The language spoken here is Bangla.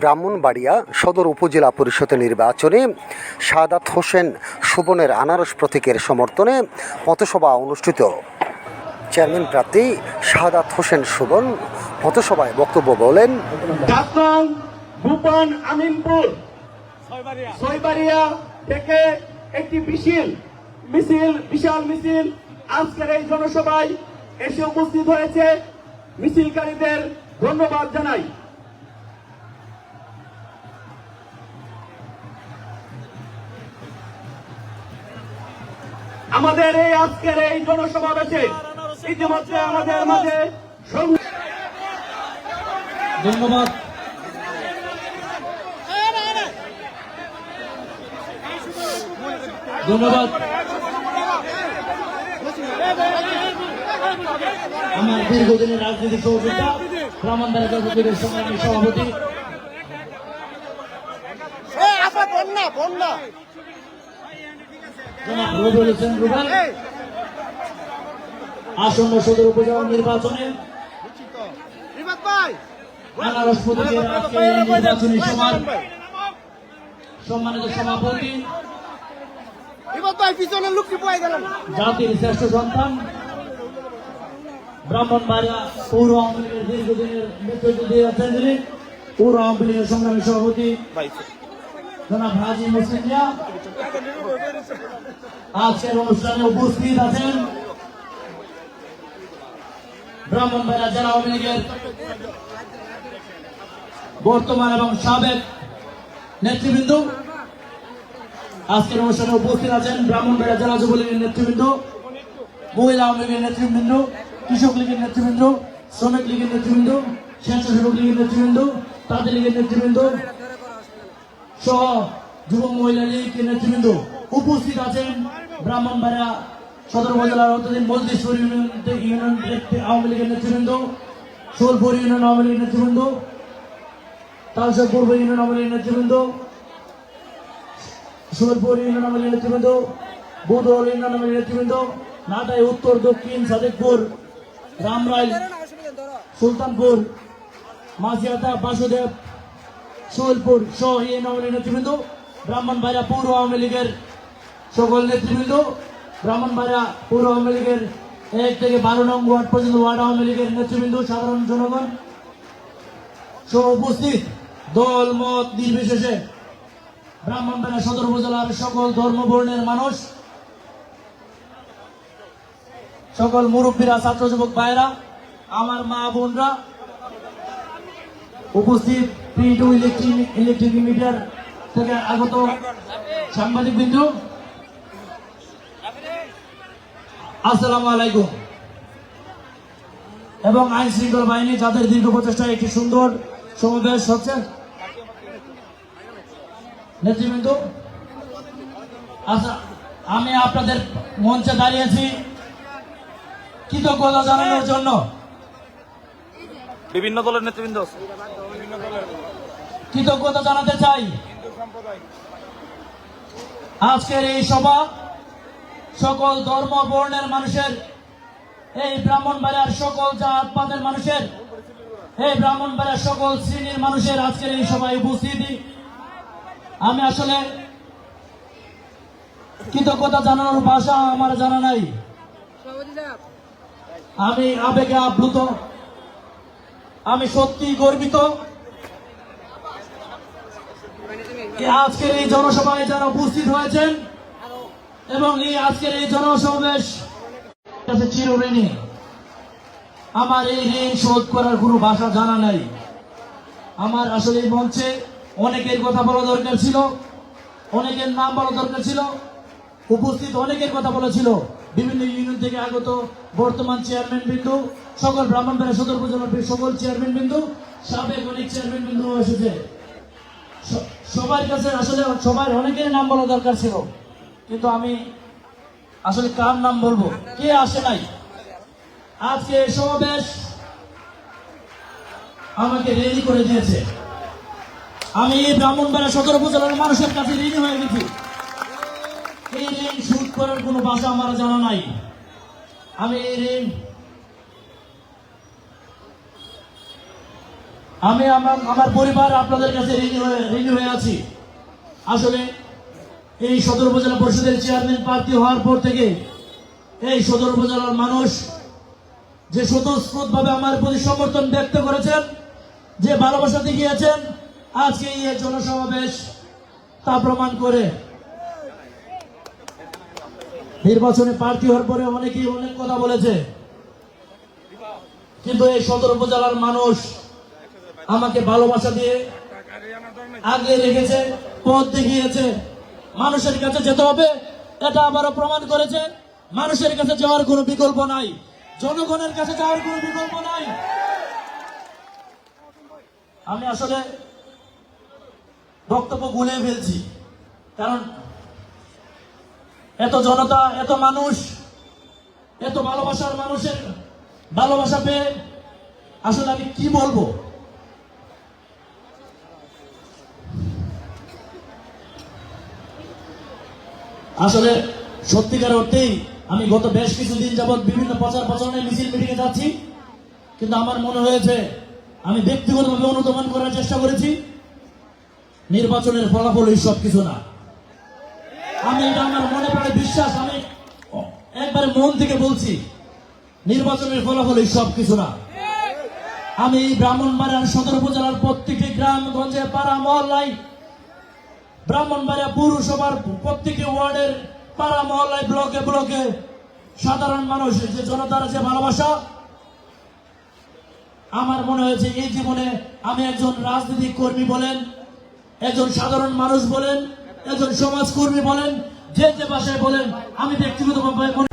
ব্রাহ্মণবাড়িয়া সদর উপজেলা পরিষদের নির্বাচনে সাদাত হোসেন সুবনের আনারস প্রতীকের সমর্থনে পথসভা অনুষ্ঠিত। চেয়ারম্যান প্রার্থী শাহাদাত হোসেন সুবন পথসভায় বক্তব্য বলেন আমিনপুর। থেকে একটি মিছিল মিছিল বিশাল মিছিল আজকের এই জনসভায় এসে উপস্থিত হয়েছে। মিছিলকারীদের ধন্যবাদ জানাই। আমাদের এই আজকের এই জনসমাবেশে ইতিমধ্যে আমাদের মাঝে ধন্যবাদ। ধন্যবাদ। আমার দীর্ঘদিনের রাজনৈতিক সহযোগিতা জনপ্রতিনিধির সংগ্রামী সভাপতি। জনাব আসন্ন সদর উপজেলা নির্বাচনে সম্মানিত সভাপতি, জাতির শ্রেষ্ঠ সন্তান, ব্রাহ্মণবাড়িয়া পৌর আওয়ামী লীগের দীর্ঘদিনের যিনি পৌর আওয়ামী লীগের সংগ্রামী সভাপতি বর্তমান এবং সাবেক নেতৃবৃন্দ। আজকের অনুষ্ঠানে উপস্থিত আছেন ব্রাহ্মণবাড়িয়া জেলা যুবলীগের নেতৃবৃন্দ, মহিলা আওয়ামী লীগের নেতৃবৃন্দ, কৃষক লীগের নেতৃবৃন্দ, শ্রমিক লীগের নেতৃবৃন্দ, স্বেচ্ছাসেবক লীগের নেতৃবৃন্দ, তাঁতি লীগের নেতৃবৃন্দ সহ যুব মহিলা লীগের নেতৃবৃন্দ উপস্থিত আছেন ব্রাহ্মণবাড়িয়া সদর উপজেলার ইউনিয়ন ইউনিয়ন আওয়ামী লীগের নেতৃবৃন্দ, সোলপুর ইউনিয়ন আওয়ামী লীগের নেতৃবৃন্দ তালসা পূর্ব ইউনিয়ন আওয়ামী লীগের নেতৃবৃন্দ সুরপুর ইউনিয়ন আওয়ামী লীগের নেতৃবৃন্দ বুধর ইউনিয়ন আওয়ামী লীগের নেতৃবৃন্দ, নাটাই, উত্তর, দক্ষিণ, সাদেকপুর রামরাইল সুলতানপুর মাসিয়াতা বাসুদেব সোলপুর সহ আওয়ামী নেতৃবৃন্দ ব্রাহ্মণবাড়িয়া পৌর আওয়ামী লীগের সকল নেতৃবৃন্দ ব্রাহ্মণবাড়িয়া পৌর আওয়ামী লীগের এক থেকে বারো নং ওয়ার্ড পর্যন্ত ওয়ার্ড আওয়ামী লীগের নেতৃবৃন্দ, সাধারণ জনগণ সহ উপস্থিত দল, মত নির্বিশেষে ব্রাহ্মণবাড়িয়া সদর উপজেলার সকল ধর্ম বর্ণের মানুষ, সকল মুরব্বীরা, ছাত্র যুবক ভাইরা আমার মা বোনরা উপস্থিত প্রিন্ট ইলেকট্রিক ইলেকট্রিক মিডিয়ার থেকে আগত সাংবাদিক বিন্দু। আসসালামু আলাইকুম। এবং আইন শৃঙ্খলা বাহিনী যাদের দীর্ঘ প্রচেষ্টায় একটি সুন্দর সমাবেশ হচ্ছে। নেতৃবৃন্দ আচ্ছা আমি আপনাদের মঞ্চে দাঁড়িয়েছি। কৃতজ্ঞতা জানানোর জন্য। বিভিন্ন দলের নেতৃবৃন্দ আছে। কৃতজ্ঞতা জানাতে চাই। আজকের এই সভা সকল ধর্ম বর্ণের মানুষের এই ব্রাহ্মণবাড়িয়ার সকল জাত পাতের মানুষের এই ব্রাহ্মণবাড়িয়ার সকল শ্রেণির মানুষের আজকের এই সভায় উপস্থিতি। আমি আসলে কৃতজ্ঞতা জানানোর ভাষা আমার জানা নাই। আমি আবেগে আপ্লুত। আমি সত্যি গর্বিত আজকের এই জনসভায় যারা উপস্থিত হয়েছেন এবং এই আজকের এই জনসমাবেশ চিরঋণী। আমার এই ঋণ শোধ করার কোনো ভাষা জানা নাই। আমার আসলে এই মঞ্চে অনেকের কথা বলা দরকার ছিল, অনেকের নাম বলা দরকার ছিল উপস্থিত অনেকের কথা বলেছিল। বিভিন্ন ইউনিয়ন থেকে আগত বর্তমান চেয়ারম্যান বিন্দু, সকল ব্রাহ্মণবাড়িয়া সদর উপজেলার সকল চেয়ারম্যান বিন্দু, সাবেক অনেক চেয়ারম্যান বিন্দু এসেছে। সবার কাছে আসলে সবার অনেকের নাম বলা দরকার ছিল, কিন্তু আমি আসলে কার নাম বলব? কে আসে নাই? আজকে সমাবেশ আমাকে রেডি করে দিয়েছে। আমি এই ব্রাহ্মণ ব্রাহ্মণবাড়া সদর উপজেলার মানুষের কাছে ঋণী হয়ে গেছি। এই ঋণ শোধ করার কোনো ভাষা আমার জানা নাই। আমি এই ঋণ আমি আমার আমার পরিবার আপনাদের কাছে ঋণী হয়ে আছি। আসলে এই সদর উপজেলা পরিষদের চেয়ারম্যান প্রার্থী হওয়ার পর থেকে এই সদর উপজেলার মানুষ যে স্বতঃস্ফূর্ত ভাবে আমার প্রতি সমর্থন ব্যক্ত করেছেন, যে ভালোবাসা দেখিয়েছেন, আজকে এই জনসমাবেশ তা প্রমাণ করে নির্বাচনে প্রার্থী হওয়ার পরে অনেকেই অনেক কথা বলেছে। কিন্তু এই সদর উপজেলার মানুষ আমাকে ভালোবাসা দিয়ে আগে রেখেছে, পথ দেখিয়েছে। মানুষের কাছে যেতে হবে, এটা আবারও প্রমাণ করেছে। মানুষের কাছে যাওয়ার কোনো বিকল্প নাই। জনগণের কাছে যাওয়ার কোনো বিকল্প নাই। আমি আসলে বক্তব্য গুলিয়ে ফেলছি। কারণ এত জনতা, এত মানুষ, এত ভালোবাসার মানুষের ভালোবাসা পেয়ে আসলে আমি কি বলব? আসলে সত্যিকার অর্থেই আমি গত বেশ কিছুদিন যাবৎ বিভিন্ন প্রচার প্রচারণায় মিছিল মিটিংয়ে যাচ্ছি, কিন্তু আমার মনে হয়েছে আমি ব্যক্তিগতভাবে অনুধাবন করার চেষ্টা করেছি, নির্বাচনের ফলাফল এই সব কিছু না। আমি এটা আমার মনে পড়ে বিশ্বাস, আমি একবারে মন থেকে বলছি, নির্বাচনের ফলাফল এই সব কিছু না। আমি ব্রাহ্মণবাড়িয়ার সদর উপজেলার প্রত্যেকটি গ্রাম গঞ্জে পাড়া মহল্লায়, ব্রাহ্মণবাড়িয়া পৌরসভার প্রত্যেকটি ওয়ার্ডের পাড়া মহল্লায় ব্লকে ব্লকে সাধারণ মানুষ যে জনতার যে ভালোবাসা, আমার মনে হয়েছে এই জীবনে আমি একজন রাজনৈতিক কর্মী বলেন, একজন সাধারণ মানুষ বলেন একজন সমাজকর্মী বলেন যে যে ভাষায় বলেন আমি ব্যক্তিগতভাবে মনে